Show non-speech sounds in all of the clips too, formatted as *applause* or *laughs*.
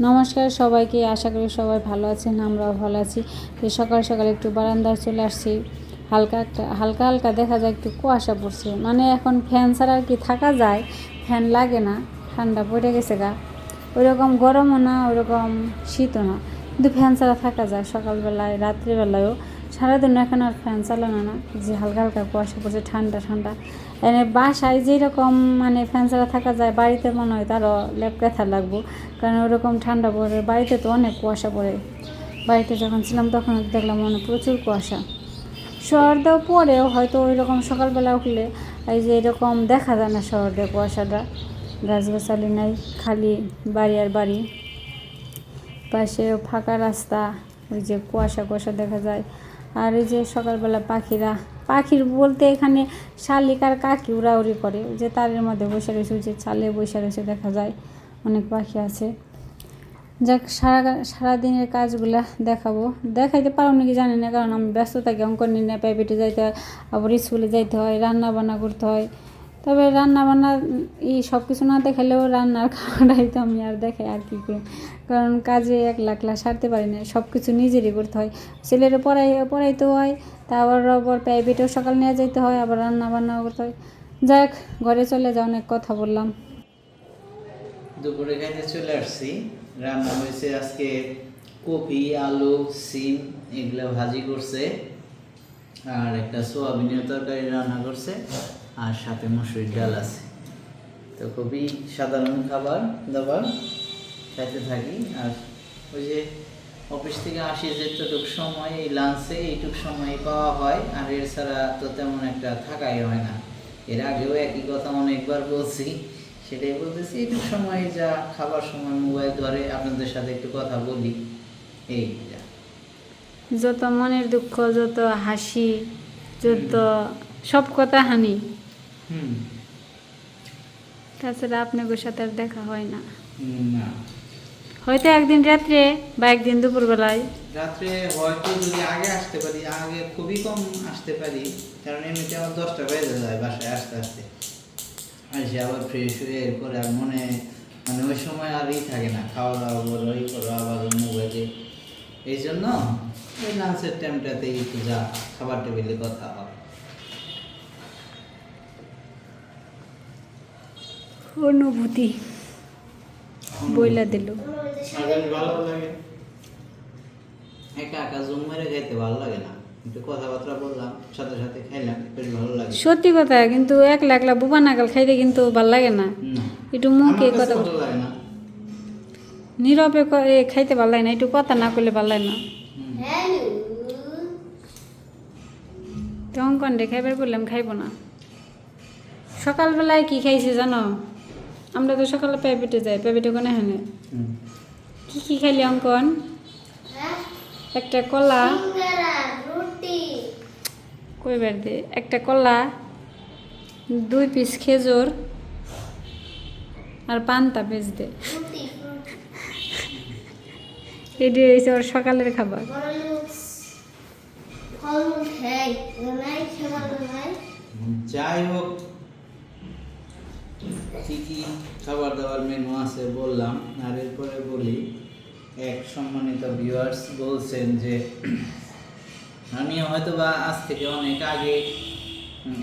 নমস্কার সবাইকে, আশা করি সবাই ভালো আছেন, আমরাও ভালো আছি। তো সকাল সকাল একটু বারান্দায় চলে আসছি। হালকা একটা, হালকা হালকা দেখা যায় একটু কুয়াশা পড়ছে। মানে এখন ফ্যান ছাড়া আর কি থাকা যায়, ফ্যান লাগে না, ঠান্ডা পড়ে গেছে গা। ওইরকম গরমও না, ওইরকম শীতও না। কিন্তু ফ্যান ছাড়া থাকা যায় সকালবেলায়, রাত্রিবেলায়ও। সারাদিন এখন আর ফ্যান চালানো না, যে হালকা হালকা কুয়াশা পড়ছে, ঠান্ডা ঠান্ডা। এনে বাসায় যেরকম মানে ফ্যান ছাড়া থাকা যায়, বাড়িতে মনে হয় তারও লেপ ব্যথা লাগবো। কারণ ওরকম ঠান্ডা পড়ে, বাড়িতে তো অনেক কুয়াশা পড়ে। বাড়িতে যখন ছিলাম তখন দেখলাম মনে প্রচুর কুয়াশা। শহরদেও পড়েও হয়তো ওই রকম সকালবেলা উঠলে এই যে এরকম দেখা যায় না শহরদের কুয়াশাটা। গাছগাছালি নাই, খালি বাড়ি আর বাড়ি। পাশে ফাঁকা রাস্তা, ওই যে কুয়াশা কুয়াশা দেখা যায়। আর এই যে সকালবেলা পাখিরা, পাখির বলতে এখানে শালিক আর কাকি উড়াউড়ি করে, ওই যে তারের মধ্যে বসে রয়েছে, ওই যে চালে বসে রয়েছে, দেখা যায় অনেক পাখি আছে। যাক, সারা সারাদিনের কাজগুলা দেখাবো। দেখাইতে পারো নাকি জানি না, কারণ আমি ব্যস্ত থাকি অঙ্কন নিয়ে প্রাইভেটে যাইতে হয়, আবার স্কুলে যাইতে হয় রান্না বান্না করতে হয়। তবে রান্না বান্না এই সব কিছু না দেখালেও রান্নার খাওয়াটাই তো আমি আর দেখাই আর কী করি। কারণ কাজে এক লাখ লাখ সারতে পারি না সব কিছু নিজেরই করতে হয়। ছেলেরা পড়াই পড়াইতে হয় তারপর আবার প্রাইভেটেও সকাল নিয়ে যেতে হয়, আবার রান্না বান্নাও করতে হয়। যাক, ঘরে চলে যা অনেক কথা বললাম। দুপুরে খাইতে চলে আসছি। রান্না হয়েছে আজকে কপি, আলু, সিম, এগুলো ভাজি করছে। আর একটা সোয়াবিনের তরকারি রান্না করছে। আর সাথে মসুরির ডাল আছে। তো খুবই সাধারণ খাবার দাবার খাইতে থাকি। আর ওই যে অফিস থেকে আসি যেটুক সময় এই লাঞ্চে এইটুক সময় পাওয়া হয় আর এর ছাড়া তো তেমন একটা থাকাই হয় না। এর আগেও একই কথা অনেকবার বলছি সেটাই বলতেছি এইটুক সময় যা খাবার সময় মোবাইল ধরে আপনাদের সাথে একটু কথা বলি। এই যত মনের দুঃখ যত হাসি যত সব কথা হানি হুম। তাছাড়া আপনাদের সাথে আর দেখা হয় না। না। হয়তো একদিন রাত্রে বা একদিন দুপুরবেলায়। রাত্রে হয়তো যদি আগে আসতে পারি আগে খুবই কম আসতে পারি কারণ এমনিতে আমার দশটা বেজে যায় বাসায় আসতে আসতে। আসে আবার ফ্রেশ হয়ে এরপরে আর মনে মানে ওই সময় আর ই থাকে না খাওয়া দাওয়া করো এই করো আবার মোবাইলে এই জন্য ওই লাঞ্চের টাইমটাতে একটু যা খাবার টেবিলে কথা হয়। অনুভূতি বইলা দিল। ভালো লাগে একা একা জুম মেরে খাইতে ভালো লাগে না। কথাবার্তা বললাম সাথে সাথে খাইলাম বেশ ভালো লাগে। সত্যি কথা কিন্তু একলা একলা বুবা নাগাল খাইতে কিন্তু ভালো লাগে না। একটু মুখে কথা লাগে না। নীরবে খাইতে ভালো লাগে না একটু কথা না করলে ভালো লাগে না। হুম। তো অঙ্কন রে খাইবার বললাম খাইব না। সকালবেলায় কি খাইছে জানো? আমরা তো সকালে প্রাইভেটে যাই প্রাইভেটে কোনে হানে হুম। কি কি খাইলি অঙ্কন? একটা কলা। কইবার দে? একটা কলা দুই পিস খেজুর আর পান্তা বেচ দে। এটি হয়েছে ওর সকালের খাবার। যাই হোক। কি কি খাবার দাবার মেনু আছে বললাম, আর এরপরে বলি, এক সম্মানিত ভিউয়ার্স বলছেন যে আমি হয়তো বা আজ থেকে অনেক আগে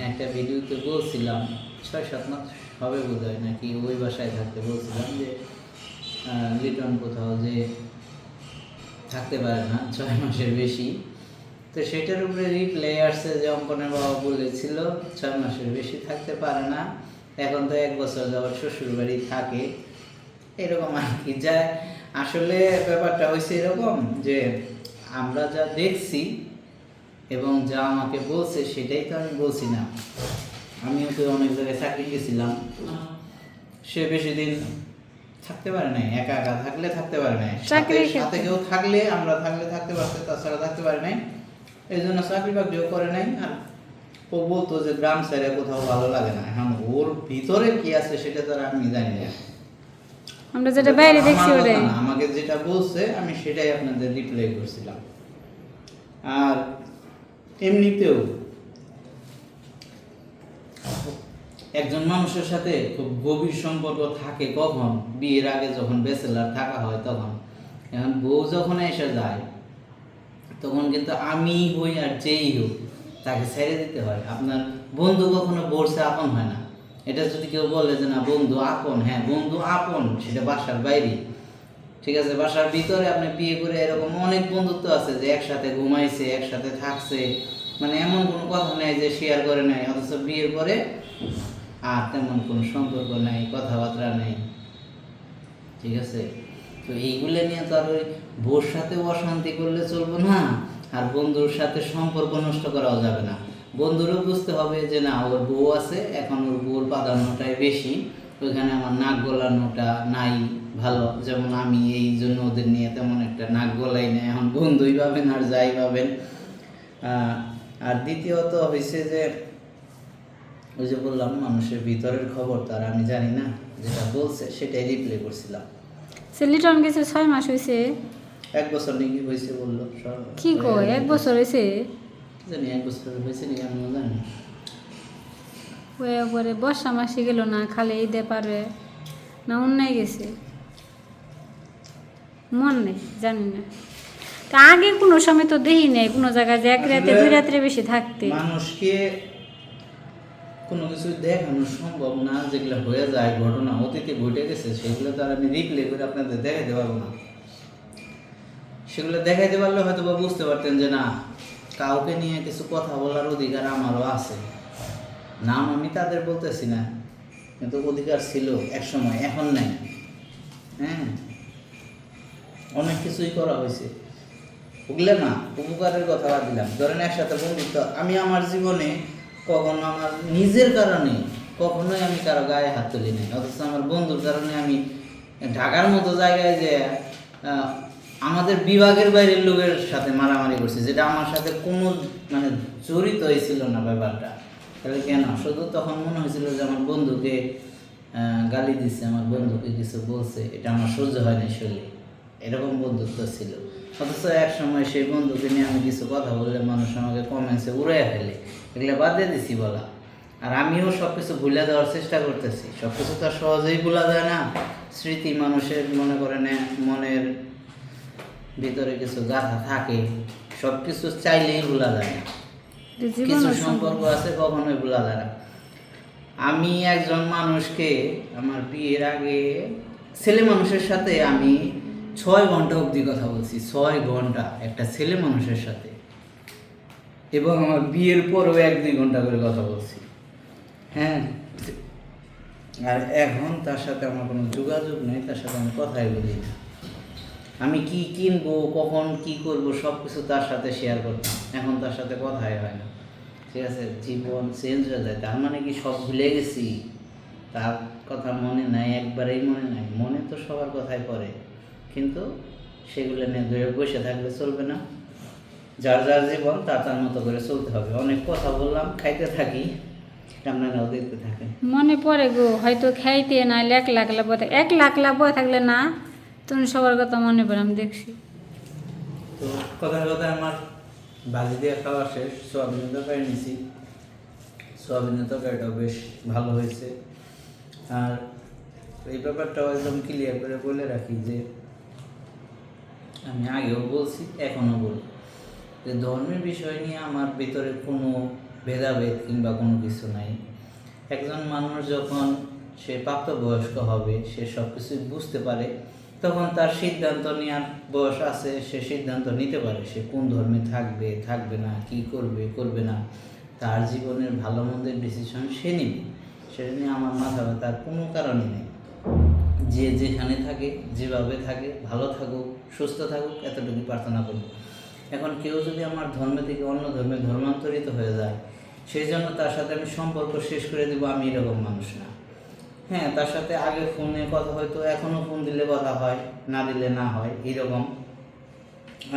একটা ভিডিওতে বলছিলাম, ছয় সাত মাস হবে বোধ হয় নাকি ওই বাসায় থাকতে বলছিলাম যে লিটন কোথাও যে থাকতে পারে না, ছয় মাসের বেশি। তো সেটার উপরে রিপ্লাই আসছে যে অঙ্কনের বাবা বলেছিল, ছয় মাসের বেশি থাকতে পারে না। এখন তো এক বছর যাওয়ার শ্বশুর বাড়ি থাকে এরকম আর কি। যা আসলে ব্যাপারটা হয়েছে এরকম যে আমরা যা দেখছি এবং যা আমাকে বলছে সেটাই তো আমি বলছি না। আমিও তো অনেক জায়গায় চাকরি গেছিলাম। সে বেশি দিন থাকতে পারে নাই একা একা থাকলে থাকতে পারে নাই। সাথে। কেউ থাকলে আমরা থাকলে থাকতে পারছে তাছাড়া থাকতে পারে নাই। এই জন্য চাকরি বাকরিও করে নাই আর ও বলতো যে গ্রাম সাইডে কোথাও ভালো লাগে না। এখন ওর ভিতরে কি আছে সেটা তো আমি জানি না। আমরা যেটা বাইরে দেখছি ওটাই। আমাকে যেটা বলছে আমি সেটাই আপনাদের রিপ্লাই করছিলাম। আর এমনিতেও একজন মানুষের সাথে খুব গভীর সম্পর্ক থাকে কখন? বিয়ের আগে যখন ব্যাচেলার থাকা হয় তখন। এখন বউ যখন এসে যায় তখন কিন্তু আমি হই আর যেই হোক। তাকে ছেড়ে দিতে হয়। আপনার বন্ধু কখনো বোরসে আপন হয় না। এটা যদি কেউ বলে যে, না, বন্ধু আপন। হ্যাঁ বন্ধু আপন, সেটা বাসার বাইরে। ঠিক আছে, বাসার ভিতরে আপনি বিয়ে করে এরকম অনেক বন্ধুত্ব আছে যে একসাথে ঘুমাইছে, একসাথে থাকছে। মানে এমন কোনো কথা নেই যে শেয়ার করে নাই, অথচ বিয়ের পরে আর তেমন কোনো সম্পর্ক নাই, কথাবার্তা নেই। ঠিক আছে? তো এইগুলো নিয়ে তো আর ওই বউর সাথে অশান্তি করলে চলবো না। আর বন্ধুর সাথে সম্পর্ক নষ্ট করাও যাবে না। বন্ধুরও বুঝতে হবে যে, না, ওর বউ আছে, এখন ওর বউর প্রাধান্যটাই বেশি। ওইখানে আমার নাক গলানোটা নাই ভালো। যেমন আমি এই জন্য ওদের নিয়ে তেমন একটা নাক গলাই না এখন বন্ধুই পাবেন আর যাই পাবেন। আর দ্বিতীয়ত হয়েছে যে, ওই যে বললাম, মানুষের ভিতরের খবর তার আমি জানি না। যেটা বলছে, সেটাই রিপ্লে করছিলাম। সে লিটন গেছে ছয় মাস হয়েছে এক বছর নাকি হয়েছে বলল কি কয় এক বছর হয়েছে? জানি এক বছর হয়েছে নাকি আমি জানি বর্ষা মাসে গেল না খালি পারে না অন্যায় গেছে? মন নেই জানি না। তা আগে কোনো সময় তো দেই নেই কোনো জায়গায় যে এক রাতে দুই রাত্রে বেশি থাকতে। মানুষকে কোনো কিছু দেখানো সম্ভব না যেগুলো হয়ে যায় ঘটনা অতীতে ঘটে গেছে সেগুলো তো আর আমি রিপ্লে করে আপনাদের দেখাইতে পারব না। সেগুলো দেখাইতে পারলে হয়তো বা বুঝতে পারতেন যে না, কাউকে নিয়ে কিছু কথা বলার অধিকার আমারও আছে। নাম আমি তাদের বলতেছি না, কিন্তু অধিকার ছিল এক সময় এখন নাই। হ্যাঁ? অনেক কিছুই করা হয়েছে। ওগুলো না, উপকারের কথা বাদ দিলাম। ধরেন একসাথে বন্ধুত্ব, আমি আমার জীবনে কখনো আমার নিজের কারণে, কখনোই আমি কারও গায়ে হাত তুলি নাই। অথচ আমার বন্ধুর কারণে আমি ঢাকার মতো জায়গায় যে আমাদের বিভাগের বাইরের লোকের সাথে মারামারি করছে, যেটা আমার সাথে কোনো মানে জড়িত হয়েছিল না ব্যাপারটা। তাহলে কেন? শুধু তখন মনে হয়েছিল যে আমার বন্ধুকে গালি দিচ্ছে আমার বন্ধুকে কিছু বলছে, এটা আমার সহ্য হয় না শরীরে। এরকম বন্ধুত্ব ছিল। অথচ এক সময় সেই বন্ধুকে নিয়ে আমি কিছু কথা বললে মানুষ আমাকে কমেন্টসে উড়াইয়া ফেলে। এগুলো বাদ দিয়ে দিছি বলা। আর আমিও সব কিছু ভুলে দেওয়ার চেষ্টা করতেছি। সব কিছু তো সহজেই ভুলা যায় না। স্মৃতি মানুষের মনে করেন মনের ভিতরে কিছু গাথা থাকে সব কিছু চাইলেই ভোলা যায় না। কিছু সম্পর্ক আছে কখনোই ভোলা যায় না। আমি একজন মানুষকে আমার বিয়ের আগে ছেলে মানুষের সাথে আমি ছয় ঘণ্টা অবধি কথা বলছি ছয় ঘণ্টা একটা ছেলে মানুষের সাথে। এবং আমার বিয়ের পরেও এক দুই ঘণ্টা করে কথা বলছি। হ্যাঁ আর এখন তার সাথে আমার কোনো যোগাযোগ নেই তার সাথে আমি কথাই বলি না। আমি কি কিনবো, কখন কি করব সব কিছু তার সাথে শেয়ার করতাম। এখন তার সাথে কথাই হয় না। ঠিক আছে? জীবন চেঞ্জ হয়ে যায়। তার মানে কি সব ভুলে গেছি? তার কথা মনে নাই, একবারেই মনে নাই। মনে তো সবার কথাই পড়ে। কিন্তু সেগুলো নিয়ে ধরে বসে থাকলে চলবে না। যার যার জীবন, তার তার মতো করে চলতে হবে। অনেক কথা বললাম, খাইতে থাকি। আপনারাও দেখতে মনে পড়ে গো। হয়তো খাইতে না, এক লাখ লাভ এক লাখ লাভ থাকলে না? তুমি সবার কথা মনে পড়ে, আমি দেখছি। তো কথার কথা আমার ভাজি দিয়ে খাওয়া শেষ সোয়াবিনের তরকারি নিছি। সোয়াবিনের তরকারিটাও বেশ ভালো হয়েছে। আর এই ব্যাপারটাও একদম ক্লিয়ার করে বলে রাখি যে আমি আগেও বলছি, এখনও বলি যে ধর্মের বিষয় নিয়ে আমার ভিতরে কোনো ভেদাভেদ কিংবা কোনো কিছু নাই। একজন মানুষ যখন সে প্রাপ্তবয়স্ক হবে, সে সব কিছুই বুঝতে পারে। তখন তার সিদ্ধান্ত নেওয়ার বয়স আছে, সে সিদ্ধান্ত নিতে পারে সে কোন ধর্মে থাকবে থাকবে না, কি করবে করবে না। তার জীবনের ভালো মন্দের ডিসিশন সে নেবে। সেটা নিয়ে আমার মাথা ব্যথার কোনো কারণই নেই। যে যেখানে থাকে, যেভাবে থাকে, ভালো থাকুক, সুস্থ থাকুক, এতটুকু প্রার্থনা করব। এখন কেউ যদি আমার ধর্ম থেকে অন্য ধর্মে ধর্মান্তরিত হয়ে যায়, সেই জন্য তার সাথে আমি সম্পর্ক শেষ করে দেবো, আমি এরকম মানুষ না। হ্যাঁ তার সাথে আগে ফোনে কথা হয়তো এখনও ফোন দিলে কথা হয়, না দিলে না হয় এরকম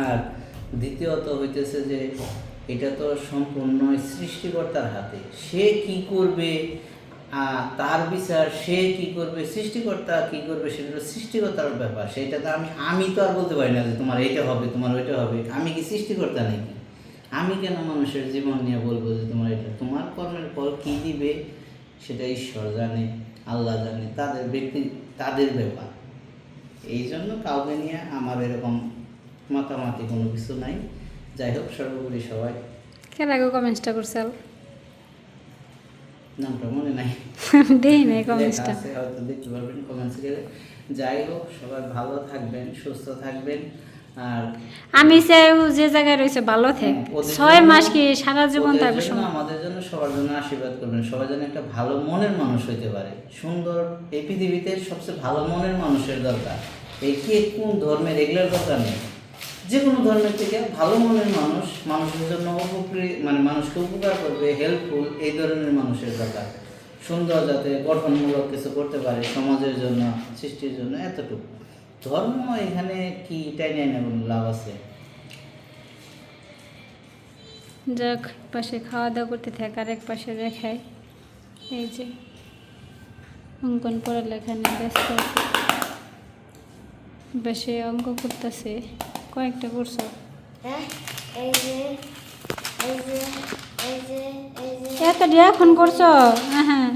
আর দ্বিতীয়ত হইতেছে যে এটা তো সম্পূর্ণ সৃষ্টিকর্তার হাতে। সে কি করবে তার বিচার, সে কি করবে, সৃষ্টিকর্তা কি করবে, সেটা হলো সৃষ্টিকর্তার ব্যাপার। সেটা তো আমি আমি তো আর বলতে পারি না যে তোমার এটা হবে, তোমার ওইটা হবে। আমি কি সৃষ্টিকর্তা নাকি? আমি কেন মানুষের জীবন নিয়ে বলব যে তোমার এটা? তোমার কর্মের ফল কী দিবে, সেটা ঈশ্বর জানে। আল্লাহ জানে তাদের ব্যক্তি তাদের ব্যাপার। এই জন্য কাউকে নিয়ে আমার এরকম মাতামাতি কোনো কিছু নাই। যাই হোক সর্বোপরি সবাই। কেন আগে কমেন্টসটা করছাল নামটা মনে নাই। *laughs* দেই নাই কমেন্টসটা হয়তো দেখতে পারবেন কমেন্টস যাই হোক সবাই ভালো থাকবেন সুস্থ থাকবেন। আমি চাই যে জায়গায় রয়েছে ভালো থাক। হ্যাঁ, ছয় মাস কি সারা জীবন থাকবে আমাদের জন্য সবার জন্য আশীর্বাদ করবেন। সবার জন্য একটা ভালো মনের মানুষ হইতে পারে। সুন্দর এই পৃথিবীতে সবচেয়ে ভালো মনের মানুষের দরকার। এই কে কোন ধর্মের এগুলোর দরকার নেই। যে কোনো ধর্মের থেকে ভালো মনের মানুষ মানুষের জন্য উপকৃত মানে মানুষকে উপকার করবে হেল্পফুল এই ধরনের মানুষের দরকার। সুন্দর যাতে গঠনমূলক কিছু করতে পারে সমাজের জন্য সৃষ্টির জন্য এতটুকু। ধর্ম এখানে কি টাইনে না কোনো লাভ আছে? যাক পাশে খাওয়া দাওয়া করতে থাক আর এক পাশে দেখায় এই যে অঙ্কন পড়ালেখা নিয়ে ব্যস্ত। আছে পাশে অঙ্ক করতেছে। কয়েকটা করছ? হ্যাঁ এই যে এই যে এই যে এই যে এত দিয়ে এখন করছ? হ্যাঁ হ্যাঁ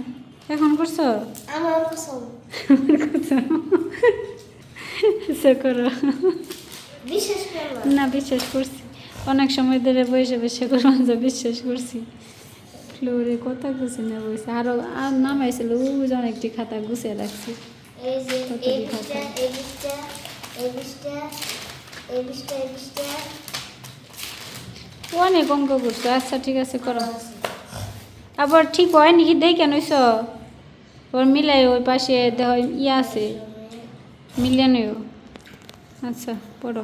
এখন করছ? আমার কসম। সে করো। না বিশ্বাস করছি। অনেক সময় ধরে বসে বসে করলাম যে বিশ্বাস করছি। ফ্লোরে কথা গুছি না বসে আরও আর নামাইছিল ও যে অনেকটি খাতা গুছিয়ে রাখছি। বিশটা অনেক অঙ্ক করছ। আচ্ছা ঠিক আছে করো। আবার ঠিক হয় নাকি দেই কেন ওর মিলাই ওই পাশে দেখ ইয়ে আছে। মিলানোও আচ্ছা পড়ো।